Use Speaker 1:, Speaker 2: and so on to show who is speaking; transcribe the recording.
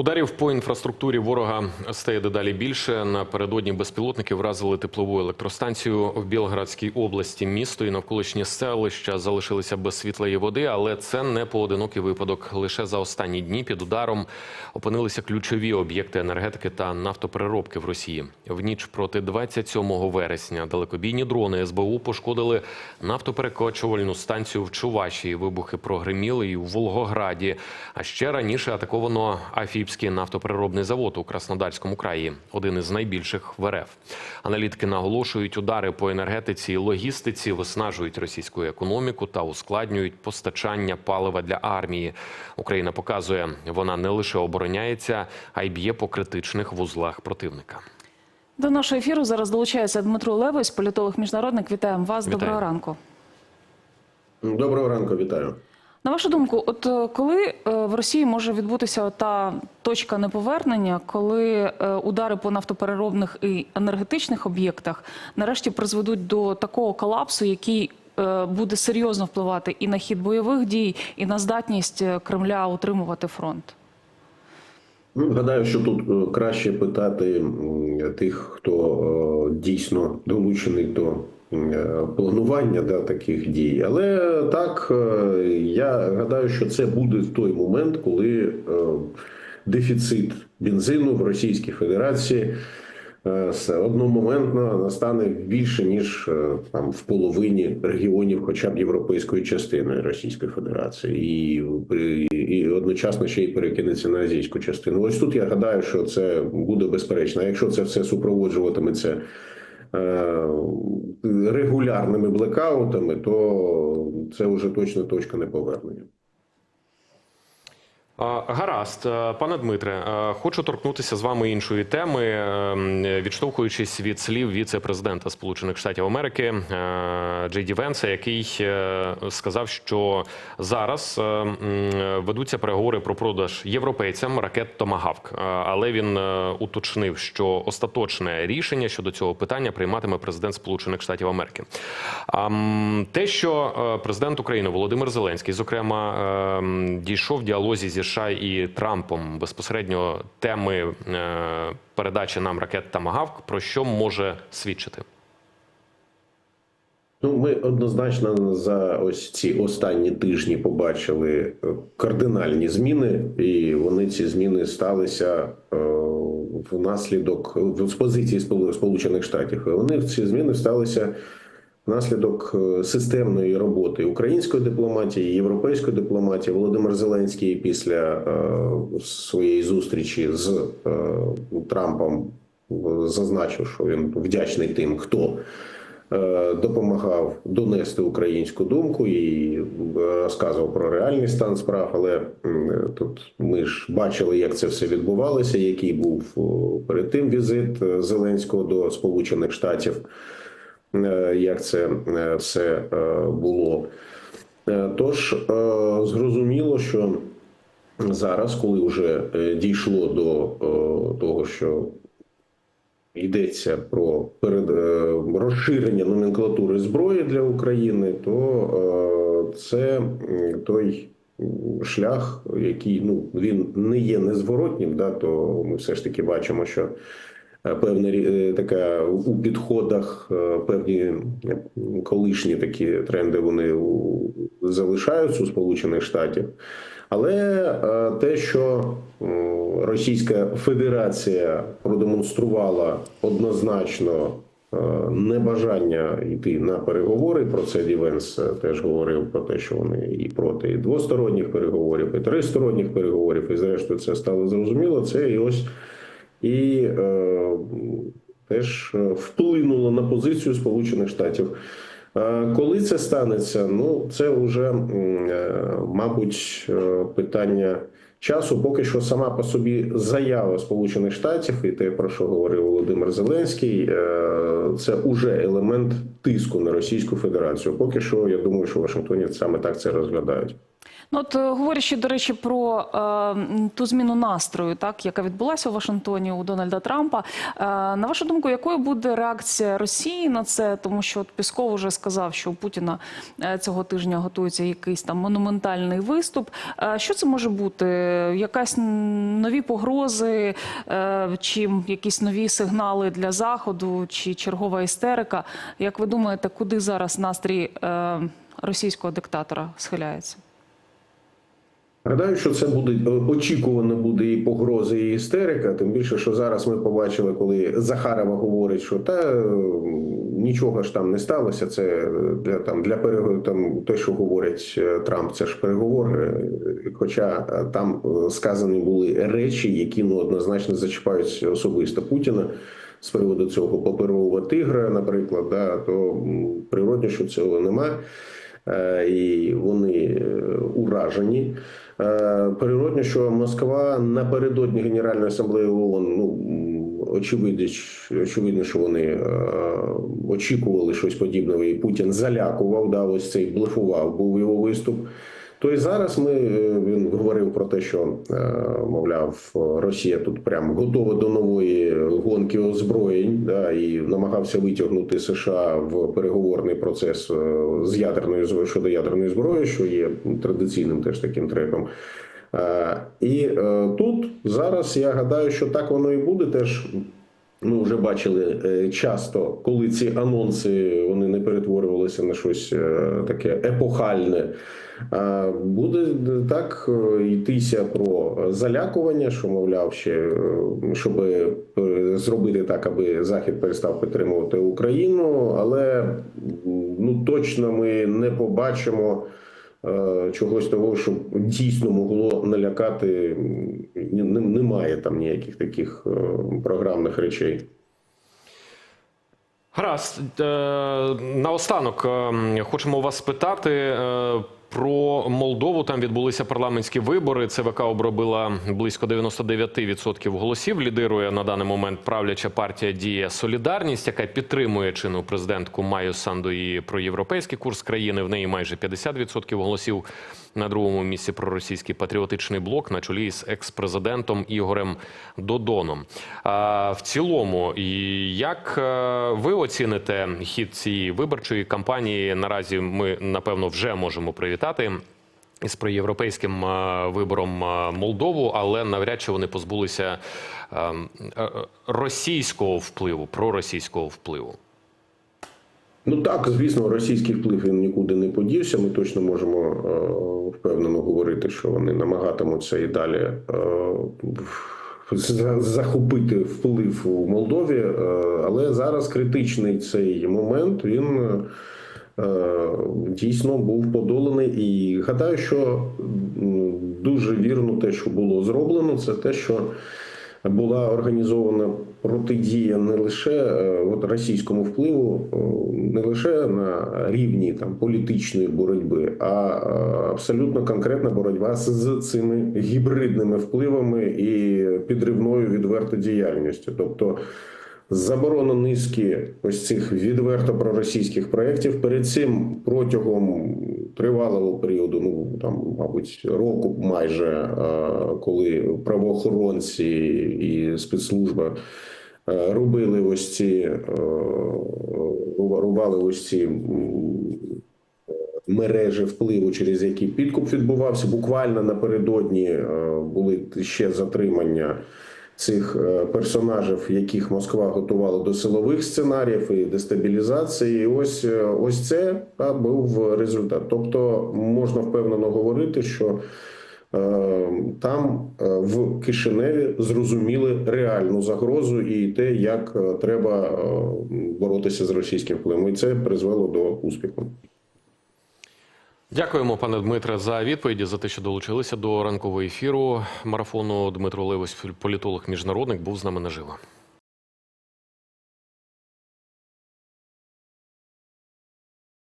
Speaker 1: Ударів по інфраструктурі ворога стає дедалі більше. Напередодні безпілотники вразили теплову електростанцію в Білградській області. Місто і навколишні селища залишилися без світла і води, але це не поодинокий випадок. Лише за останні дні під ударом опинилися ключові об'єкти енергетики та нафтопереробки в Росії. В ніч проти 27 вересня далекобійні дрони СБУ пошкодили нафтоперекочувальну станцію в Чувашії. Вибухи прогреміли і в Волгограді. А ще раніше атаковано Афіпський нафтопереробний завод у Краснодарському краї, один із найбільших в РФ. Аналітики наголошують, удари по енергетиці і логістиці виснажують російську економіку та ускладнюють постачання палива для армії. Україна показує, вона не лише обороняється, а й б'є по критичних вузлах противника.
Speaker 2: До нашого ефіру зараз долучається Дмитро Левось, політолог-міжнародник. Вітаємо вас.
Speaker 1: Вітаю.
Speaker 2: Доброго ранку.
Speaker 3: Доброго ранку, вітаю.
Speaker 2: На вашу думку, от е, коли е, в Росії може відбутися та точка неповернення, коли е, удари по нафтопереробних і енергетичних об'єктах нарешті призведуть до такого колапсу, який буде серйозно впливати і на хід бойових дій, і на здатність Кремля утримувати фронт?
Speaker 3: Ну, гадаю, що тут краще питати тих, хто дійсно долучений до планування да, таких дій. Але так, е, я гадаю, що це буде в той момент, коли е, дефіцит бензину в Російській Федерації е, одномоментно настане більше ніж е, там в половині регіонів, хоча б європейської частини Російської Федерації, і, і одночасно ще й перекинеться на азійську частину. Ось тут я гадаю, що це буде безперечно. Якщо це все супроводжуватиметься е, регулярними блекаутами, то це вже точно точка неповернення.
Speaker 1: Гаразд, Е, пане Дмитре, е, хочу торкнутися з вами іншої теми, е, відштовхуючись від слів віце-президента Сполучених Штатів Америки Джей Ді Венса, який сказав, що зараз ведуться переговори про продаж європейцям ракет Томагавк. Але він уточнив, що остаточне рішення щодо цього питання прийматиме президент Сполучених Штатів Америки. Те, що президент України Володимир Зеленський, зокрема, дійшов в діалозі зі США і Трампом безпосередньо теми е, передачі нам ракет Тамагавк, про що може свідчити?
Speaker 3: Ну, ми однозначно за ось ці останні тижні побачили е, кардинальні зміни, і вони ці зміни сталися е, внаслідок з позиції Спол- Сполучених Штатів. Вони ці зміни сталися внаслідок е, системної роботи української дипломатії, європейської дипломатії. Володимир Зеленський після е, своєї зустрічі з е, Трампом зазначив, що він вдячний тим, хто допомагав донести українську думку і розказував про реальний стан справ. Але тут ми ж бачили, як це все відбувалося, який був перед тим візит Зеленського до Сполучених Штатів, як це е, все е, було. Е, Тож е, зрозуміло, що зараз, коли вже е, дійшло до е, того, що йдеться про перед е, розширення номенклатури зброї для України, то е, це той шлях, який ну він не є незворотнім, да, то ми все ж таки бачимо, що е, певна е, така у підходах е, певні колишні такі тренди вони залишаються у Сполучених Штатів. Але е, те, що Російська Федерація продемонструвала однозначно е, небажання йти на переговори, про це Дівенс е, теж говорив про те, що вони і проти і двосторонніх переговорів, і тристоронніх переговорів, і зрештою це стало зрозуміло. Це і ось і е, теж е, вплинуло на позицію Сполучених Штатів. Е, Коли це станеться, ну це вже, е, мабуть, питання часу. Поки що сама по собі заява Сполучених Штатів і те, про що говорив Володимир Зеленський, це уже елемент тиску на Російську Федерацію. Поки що, я думаю, що в Вашингтоні саме так це розглядають.
Speaker 2: От, е, говорячи, до речі, про е, ту зміну настрою, так, яка відбулася у Вашингтоні у Дональда Трампа. Е, на вашу думку, якою буде реакція Росії на це? Тому що от Пісков вже сказав, що у Путіна е, цього тижня готується якийсь там монументальний виступ. Е, що це може бути? Якась нові погрози, е, чи якісь нові сигнали для заходу, чи чергова істерика? Як ви думаєте, куди зараз настрій е, російського диктатора схиляється?
Speaker 3: Гадаю, що це буде очікувано буде і погрози, і істерика. Тим більше, що зараз ми побачили, коли Захарова говорить, що та е, нічого ж там не сталося. Це для там для переговорів, там те, що говорить е, Трамп, це ж переговори. Е, Хоча е, там е, сказані були речі, які ну однозначно зачіпають особисто Путіна. З приводу цього паперового тигра, наприклад, да, то природно, що цього немає. Е, і вони е, уражені. Е, Природно, що Москва напередодні Генеральної асамблеї ООН, ну очевидно, очевидно, що вони е, очікували щось подібне, і Путін залякував, да, ось цей блефував, був його виступ. То і зараз ми е, він говорив про те, що е, мовляв, Росія тут прям готова до нової гонки озброєнь, да, і намагався витягнути США в переговорний процес е, з ядерною щодо ядерної зброї, що є традиційним теж таким треком. І тут зараз я гадаю, що так воно і буде теж. Ми вже бачили е, часто, коли ці анонси вони не перетворювалися на щось е, таке епохальне. Буде так е, йтися про залякування, що мовляв, ще щоб зробити так, аби Захід перестав підтримувати Україну, але ну точно ми не побачимо чогось того, що дійсно могло налякати. Немає там ніяких таких е, програмних речей.
Speaker 1: Гаразд. Е, Наостанок е, хочемо вас спитати е, про Молдову. Там відбулися парламентські вибори. ЦВК обробила близько 99% голосів. Лідирує на даний момент правляча партія Дія Солідарність, яка підтримує чинну президентку Маю Санду і про європейський курс країни. В неї майже 50% голосів. На другому місці проросійський патріотичний блок на чолі з екс-президентом Ігорем Додоном. А в цілому, як е, ви оціните хід цієї виборчої кампанії? Наразі ми напевно вже можемо привітати. Із проєвропейським е, вибором е, Молдову, але навряд чи вони позбулися е, російського впливу, проросійського впливу.
Speaker 3: Ну так, звісно, російський вплив він нікуди не подівся. Ми точно можемо впевнено говорити, що вони намагатимуться і далі захопити вплив у Молдові. Але зараз критичний цей момент він дійсно був подоланий. І гадаю, що дуже вірно те, що було зроблено, це те, що була організована протидія не лише е, от російському впливу, е, не лише на рівні там політичної боротьби, а е, абсолютно конкретна боротьба з, цими гібридними впливами і підривною відверто діяльністю. Тобто заборона низки ось цих відверто проросійських проєктів. Перед цим протягом тривалого періоду, ну там, мабуть, року майже, е, коли правоохоронці і спецслужба е, робили ось ці е, рубали ось ці мережі впливу, через які підкуп відбувався. Буквально напередодні були ще затримання цих е, персонажів, яких Москва готувала до силових сценаріїв і дестабілізації. І ось е, ось це та, був результат. Тобто можна впевнено говорити, що е, там в Кишиневі зрозуміли реальну загрозу і те, як треба боротися з російським впливом. І це призвело до успіху.
Speaker 1: Дякуємо, пане Дмитре, за відповіді за те, що долучилися до ранкового ефіру марафону. Дмитро Левось, політолог міжнародник, був з нами наживо.